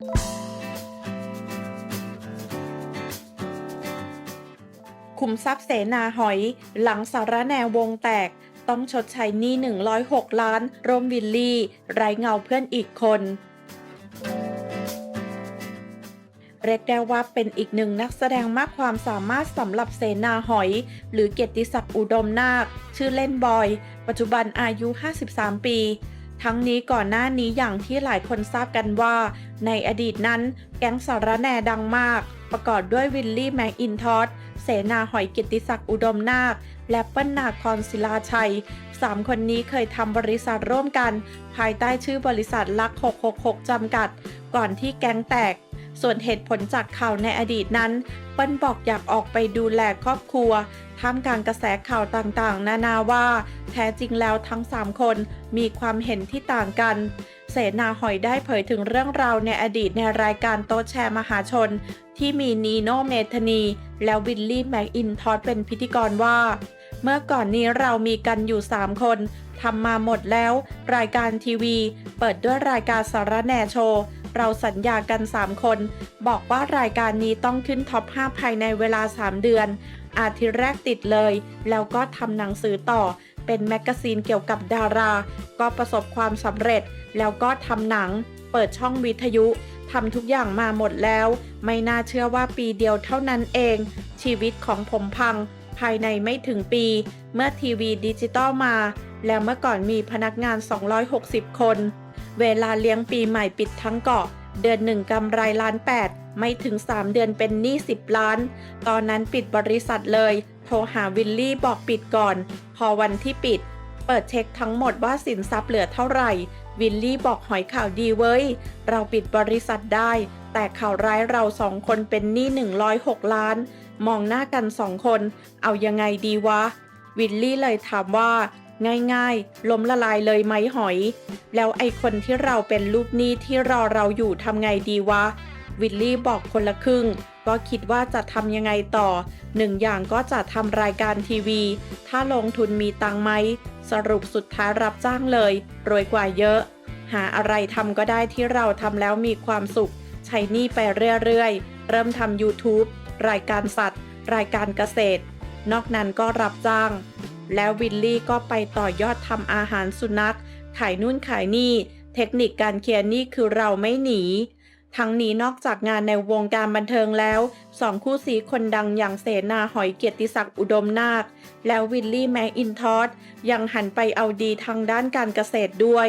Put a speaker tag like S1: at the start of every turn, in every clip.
S1: คุมทรัพย์เสนาหอย หลังสารแนววงแตก ต้องชดใช้หนี้ 106 ล้าน ร่วมวิลลี่ ไร้เงาเพื่อนอีกคนเรียกได้ว่าเป็นอีกหนึ่งนักแสดงมากความสามารถสำหรับเสนาหอย หรือเกียรติศักดิ์อุดมนาค ชื่อเล่นบอย ปัจจุบันอายุ 53 ปี ทั้งนี้ก่อนหน้านี้อย่างที่หลายคนทราบกันว่า ในอดีตนั้นแก๊งสารแหนดังมาก ประกอบด้วยวิลลี่แมกอินทอสเสนาหอยกิติศักดิ์อุดมนาค และเปิ้ลนาคอนศิลาชัยสามคนนี้เคยทำบริษัทร่วมกัน ภายใต้ชื่อบริษัทลัก 666 จำกัด ก่อนที่แก๊งแตก ส่วนเหตุผลจากข่าวในอดีตนั้นเปิ้ลบอกอยากออกไปดูแลครอบครัว ท่ามกลางกระแสข่าวต่างๆ นานาว่า แท้จริงแล้วทั้ง 3 คนมีความเห็นที่ต่างกัน เสนาหอยได้เผยถึงเรื่องราวในอดีตในรายการโต๊ะแชร์มหาชน ที่มีนีโนเมธนี และวิลลี่แมคอินทอสเป็นพิธีกรว่า เมื่อก่อนนี้เรามีกันอยู่ 3 คนทำมาหมดแล้ว รายการทีวี เปิดด้วยรายการสารแหนโชว์ เราสัญญากัน 3 คน บอกว่ารายการนี้ต้องขึ้นท็อป 5 ภายในเวลา 3 เดือน อาทิตย์แรกติดเลย แล้วก็ทำหนังสือต่อ เป็นแมกกาซีนเกี่ยวกับดารา ก็ประสบความสำเร็จ แล้วก็ทำหนัง เปิดช่องวิทยุทำทุกอย่างมาหมดแล้ว ไม่น่าเชื่อว่าปีเดียวเท่านั้นเอง ชีวิตของผมพัง ภายในไม่ถึงปี เมื่อทีวีดิจิตอลมา แล้วเมื่อก่อนมีพนักงาน 260 คน เวลาเลี้ยงปีใหม่ปิดทั้งเกาะ เดือนหนึ่งกำไรล้าน8ไม่ถึง 3 เดือนเป็นหนี้ 10 ล้าน ตอนนั้นปิดบริษัทเลย โทรหาวิลลี่บอกปิดก่อน พอวันที่ปิด เปิดเช็คทั้งหมดว่าสินทรัพย์เหลือเท่าไหร่ วิลลี่บอกหอยข่าวดีเว้ย เราปิดบริษัทได้ แต่ข่าวร้ายเราสองคนเป็นหนี้ 106 ล้าน มองหน้ากันสองคน เอายังไงดีวะ วิลลี่เลยถามว่า ง่ายๆ ล้มละลายเลยไหมหอย แล้วไอคนที่เราเป็นลูกหนี้ที่รอเราอยู่ทำไงดีวะ วิลลี่บอกคนละครึ่ง ก็คิดว่าจะทำยังไงต่อ หนึ่งอย่างก็จะทำรายการทีวี ถ้าลงทุนมีตังไหม สรุปสุดท้ายรับจ้างเลย รวยกว่าเยอะ หาอะไรทำก็ได้ที่เราทำแล้วมีความสุข ใช้นี้ไปเรื่อยๆ เริ่มทำ YouTube รายการสัตว์ รายการเกษตร นอกนั้นก็รับจ้าง แล้ววิลลี่ก็ไปต่อยอดทำอาหารสุนัข ขายนู่นขายนี่ เทคนิคการเคลียร์นี้คือเราไม่หนี ทั้งนี้นอกจากงานในวงการบันเทิงแล้วสองคู่สีคนดังอย่างเสนาหอยเกียรติศักดิ์อุดมนาค แล้ววิลลี่แมคอินทอสยังหันไปเอาดีทางด้านการเกษตรด้วย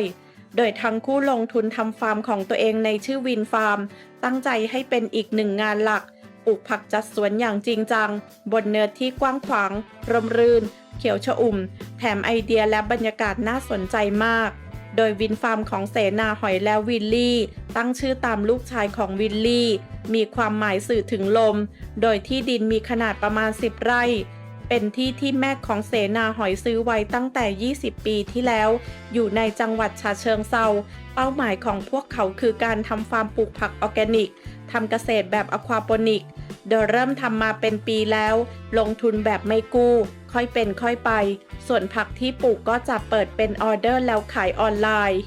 S1: โดยทั้งคู่ลงทุนทำฟาร์มของตัวเองในชื่อวินฟาร์ม ตั้งใจให้เป็นอีกหนึ่งงานหลัก ปลูกผักจัดสวนอย่างจริงจัง บนเนื้อที่กว้างขวาง ร่มรื่น เขียวชอุ่ม แถมไอเดียและบรรยากาศน่าสนใจมาก โดยวินฟาร์มของเสนาหอยและวิลลี่ ตั้งชื่อตามลูกชายของวิลลี่ มีความหมายสื่อถึงลม โดยที่ดินมีขนาดประมาณ 10 ไร่ เป็นที่ที่แม่ของเสนาหอยซื้อไว้ตั้งแต่ 20 ปีที่แล้ว อยู่ในจังหวัดฉะเชิงเซาเป้าหมายของพวกเขาคือการทำฟาร์มปลูกผักออร์แกนิกทำเกษตรแบบอควาโปนิก โดยเริ่มทำมาเป็นปีแล้ว ลงทุนแบบไม่กู้ ค่อยเป็นค่อยไป ส่วนผักที่ปลูกก็จะเปิดเป็นออเดอร์แล้วขายออนไลน์